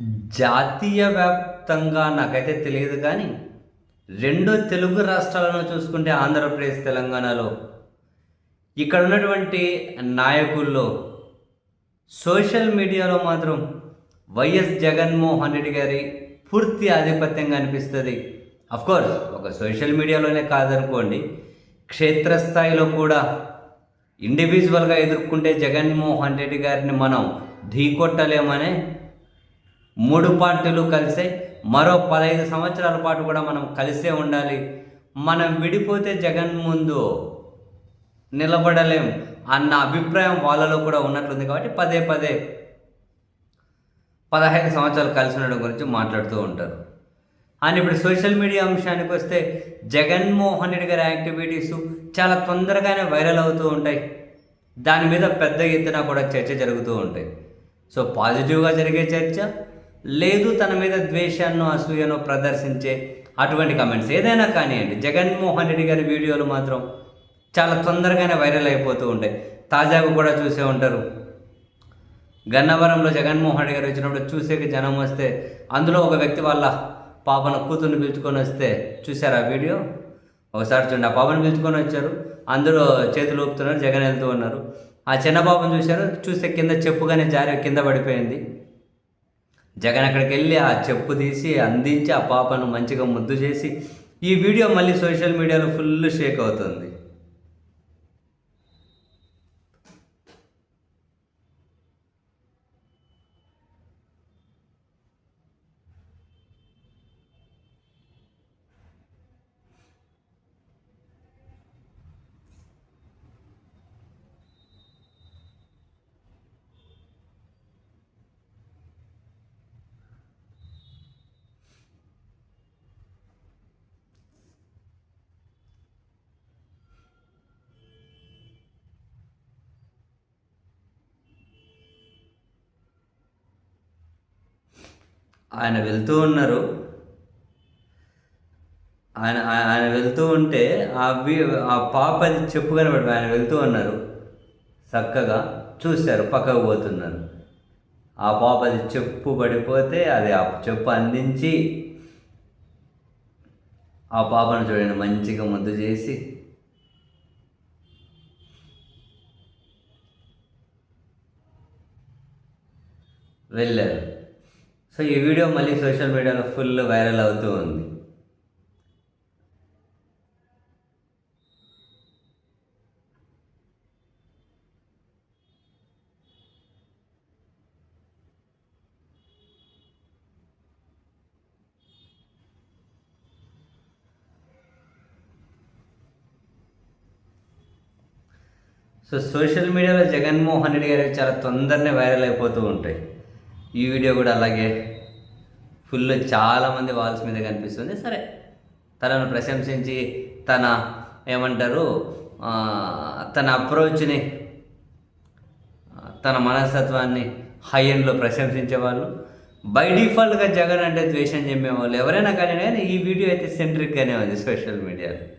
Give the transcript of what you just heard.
జాతీయ వ్యాప్తంగా నాకైతే తెలియదు కానీ రెండు తెలుగు రాష్ట్రాలను చూసుకుంటే ఆంధ్రప్రదేశ్ తెలంగాణలో ఇక్కడ ఉన్నటువంటి నాయకుల్లో సోషల్ మీడియాలో మాత్రం వైఎస్ జగన్మోహన్ రెడ్డి గారి పూర్తి ఆధిపత్యంగా అనిపిస్తుంది. కోర్స్ ఒక సోషల్ మీడియాలోనే కాదనుకోండి క్షేత్రస్థాయిలో కూడా ఇండివిజువల్గా ఎదుర్కొంటే జగన్మోహన్ రెడ్డి గారిని మనం ఢీకొట్టలేమనే మూడు పార్టీలు కలిసే మరో పదహైదు సంవత్సరాల పాటు కూడా మనం కలిసే ఉండాలి. మనం విడిపోతే జగన్ ముందు నిలబడలేం అన్న అభిప్రాయం వాళ్ళలో కూడా ఉన్నట్లుంది కాబట్టి పదే పదే పదహైదు సంవత్సరాలు కలిసి ఉండడం గురించి మాట్లాడుతూ ఉంటారు. అని ఇప్పుడు సోషల్ మీడియా అంశానికి వస్తే జగన్మోహన్ రెడ్డి గారి యాక్టివిటీస్ చాలా తొందరగానే వైరల్ అవుతూ ఉంటాయి. దాని మీద పెద్ద ఎత్తున కూడా చర్చ జరుగుతూ ఉంటాయి. సో పాజిటివ్గా జరిగే చర్చ లేదు తన మీద ద్వేషాన్ని అసూయను ప్రదర్శించే అటువంటి కమెంట్స్ ఏదైనా కానివ్వండి. జగన్మోహన్ రెడ్డి గారి వీడియోలు మాత్రం చాలా తొందరగానే వైరల్ అయిపోతూ ఉంటాయి. తాజాగా కూడా చూసే ఉంటారు. గన్నవరంలో జగన్మోహన్ రెడ్డి గారు వచ్చినప్పుడు చూసేకి జనం వస్తే అందులో ఒక వ్యక్తి వాళ్ళ పాపన కూతుర్ని పిలుచుకొని వస్తే చూసారా వీడియో? ఒకసారి చూడండి. ఆ పాపను పిలుచుకొని వచ్చారు. అందరూ చేతులు ఊపుతున్నారు జగన్ వెళ్తూ ఉన్నారు. ఆ చిన్న పాపను చూశారు. చూస్తే కింద చెప్పుగానే జారి కింద పడిపోయింది. జగన్ అక్కడికి వెళ్ళి ఆ చెప్పు తీసి అందించి ఆ పాపను మంచిగా ముద్దు చేసి ఈ వీడియో మళ్ళీ సోషల్ మీడియాలో ఫుల్ షేక్ అవుతుంది. ఆయన వెళ్తూ ఉన్నారు. ఆయన ఆయన వెళ్తూ ఉంటే ఆ ఆ పాప అది చెప్పు కనబడి ఆయన వెళ్తూ ఉన్నారు. చక్కగా చూశారు పక్కకు పోతున్నారు. ఆ పాప అది చెప్పు పడిపోతే అది ఆ చెప్పు అందించి ఆ పాపను చూడండి మంచిగా ముద్దు చేసి వెళ్ళారు. సో ఈ వీడియో మళ్ళీ సోషల్ మీడియాలో ఫుల్ వైరల్ అవుతూ ఉంది. సో సోషల్ మీడియాలో జగన్మోహన్ రెడ్డి గారు చాలా తొందరనే వైరల్ అయిపోతూ ఉంటాయి. ఈ వీడియో కూడా అలాగే ఫుల్ చాలామంది వాల్స్ మీద కనిపిస్తుంది. సరే తనను ప్రశంసించి తన ఏమంటారు తన అప్రోచ్ని తన మనస్తత్వాన్ని హై ఎండ్లో ప్రశంసించేవాళ్ళు. బై డిఫాల్ట్గా జగన్ అంటే ద్వేషం చెప్పేవాళ్ళు ఎవరైనా కానీ కానీ ఈ వీడియో అయితే సెంట్రిక్గానే ఉంది సోషల్ మీడియాలో